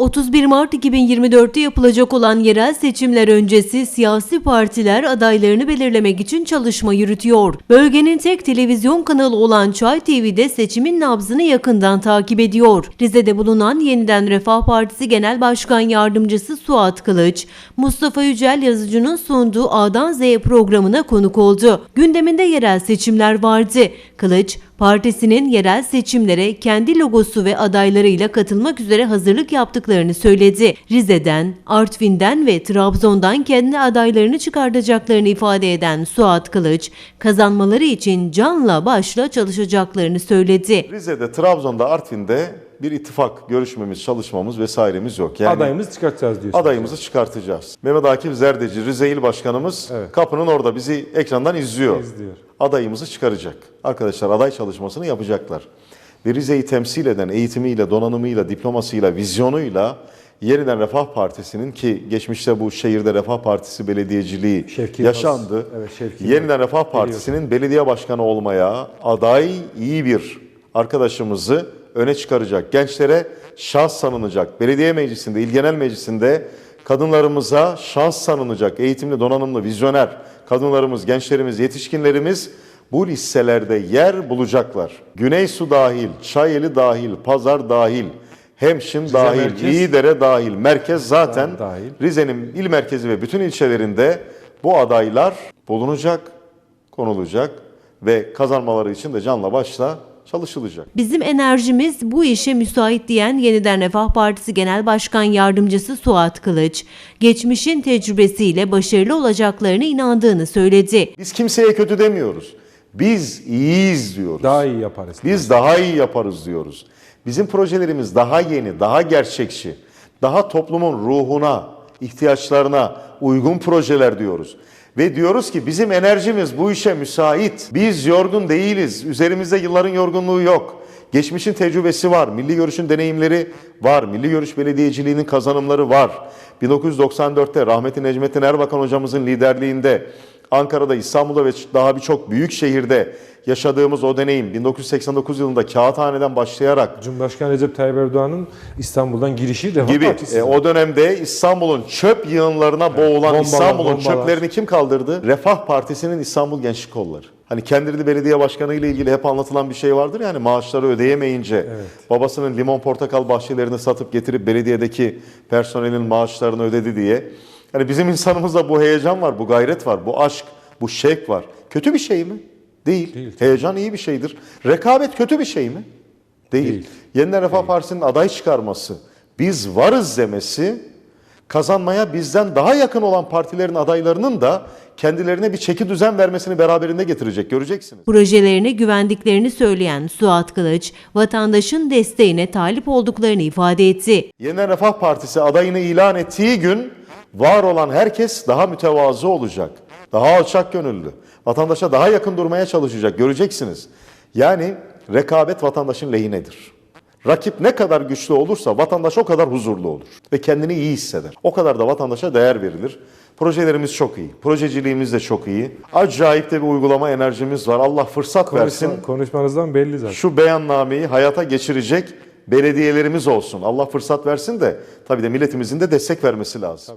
31 Mart 2024'te yapılacak olan yerel seçimler öncesi siyasi partiler adaylarını belirlemek için çalışma yürütüyor. Bölgenin tek televizyon kanalı olan Çay TV'de seçimin nabzını yakından takip ediyor. Rize'de bulunan Yeniden Refah Partisi Genel Başkan Yardımcısı Suat Kılıç, Mustafa Yücel Yazıcı'nın sunduğu A'dan Z'ye programına konuk oldu. Gündeminde yerel seçimler vardı. Kılıç, partisinin yerel seçimlere kendi logosu ve adaylarıyla katılmak üzere hazırlık yaptıklarını söyledi. Rize'den, Artvin'den ve Trabzon'dan kendi adaylarını çıkartacaklarını ifade eden Suat Kılıç, kazanmaları için canla başla çalışacaklarını söyledi. Rize'de, Trabzon'da, Artvin'de bir ittifak görüşmemiz, çalışmamız vesairemiz yok. Yani Adayımızı çıkartacağız diyorsunuz. adayımızı çıkartacağız. Mehmet Akif Zerdeci, Rize İl Başkanımız Evet. kapının orada bizi ekrandan izliyor. İzliyor. Adayımızı çıkaracak. Arkadaşlar aday çalışmasını yapacaklar. Ve Rize'yi temsil eden eğitimiyle, donanımıyla, diplomasıyla, vizyonuyla Yeniden Refah Partisi'nin ki geçmişte bu şehirde Refah Partisi belediyeciliği Şevki yaşandı. Yılmaz. Evet, Şevki Yeniden. Refah Partisi'nin belediye başkanı olmaya aday iyi bir arkadaşımızı öne çıkaracak. Gençlere şans tanınacak. Belediye meclisinde, il genel meclisinde kadınlarımıza şans tanınacak. Eğitimli, donanımlı, vizyoner kadınlarımız, gençlerimiz, yetişkinlerimiz bu listelerde yer bulacaklar. Güneysu dahil, Çayeli dahil, Pazar dahil, Hemşin dahil, merkez. İyidere dahil, merkez zaten. Rize'nin il merkezi ve bütün ilçelerinde bu adaylar bulunacak, konulacak ve kazanmaları için de canla başla çalışılacak. Bizim enerjimiz bu işe müsait diyen Yeniden Refah Partisi Genel Başkan Yardımcısı Suat Kılıç, geçmişin tecrübesiyle başarılı olacaklarına inandığını söyledi. Biz kimseye kötü demiyoruz. Biz iyiyiz diyoruz. Daha iyi yaparız. Biz daha iyi yaparız diyoruz. Bizim projelerimiz daha yeni, daha gerçekçi, daha toplumun ruhuna, ihtiyaçlarına uygun projeler diyoruz. Ve diyoruz ki bizim enerjimiz bu işe müsait. Biz yorgun değiliz. Üzerimizde yılların yorgunluğu yok. Geçmişin tecrübesi var. Milli Görüş'ün deneyimleri var. Milli Görüş belediyeciliğinin kazanımları var. 1994'te rahmetli Necmettin Erbakan hocamızın liderliğinde Ankara'da, İstanbul'da ve daha birçok büyük şehirde yaşadığımız o deneyim 1989 yılında Kağıthane'den başlayarak Cumhurbaşkanı Recep Tayyip Erdoğan'ın İstanbul'dan girişi Refah gibi e, o dönemde İstanbul'un çöp yığınlarına boğulan bombalar, İstanbul'un bombalar. çöplerini kim kaldırdı? Refah Partisi'nin İstanbul Gençlik Kolları. Hani kendini belediye başkanı ile ilgili hep anlatılan bir şey vardır yani maaşları ödeyemeyince babasının limon portakal bahçelerini satıp getirip belediyedeki personelin maaşlarını ödedi diye. Yani bizim insanımızda bu heyecan var, bu gayret var, bu aşk, bu şevk var. Kötü bir şey mi? Değil. Değil. Heyecan iyi bir şeydir. Rekabet kötü bir şey mi? Değil. Değil. Yeniden Refah Partisi'nin aday çıkarması, biz varız demesi, kazanmaya bizden daha yakın olan partilerin adaylarının da kendilerine bir çeki düzen vermesini beraberinde getirecek. Göreceksiniz. Projelerine güvendiklerini söyleyen Suat Kılıç, vatandaşın desteğine talip olduklarını ifade etti. Yeniden Refah Partisi adayını ilan ettiği gün var olan herkes daha mütevazı olacak. Daha alçak gönüllü. Vatandaşa daha yakın durmaya çalışacak. Göreceksiniz. Yani rekabet vatandaşın lehinedir. Rakip ne kadar güçlü olursa vatandaş o kadar huzurlu olur ve kendini iyi hisseder. O kadar da vatandaşa değer verilir. Projelerimiz çok iyi. Projeciliğimiz de çok iyi. Acayip de bir uygulama enerjimiz var. Allah fırsat versin. Konuşma- konuşmanızdan belli zaten. Şu beyannameyi hayata geçirecek belediyelerimiz olsun. Allah fırsat versin de tabii de milletimizin de destek vermesi lazım.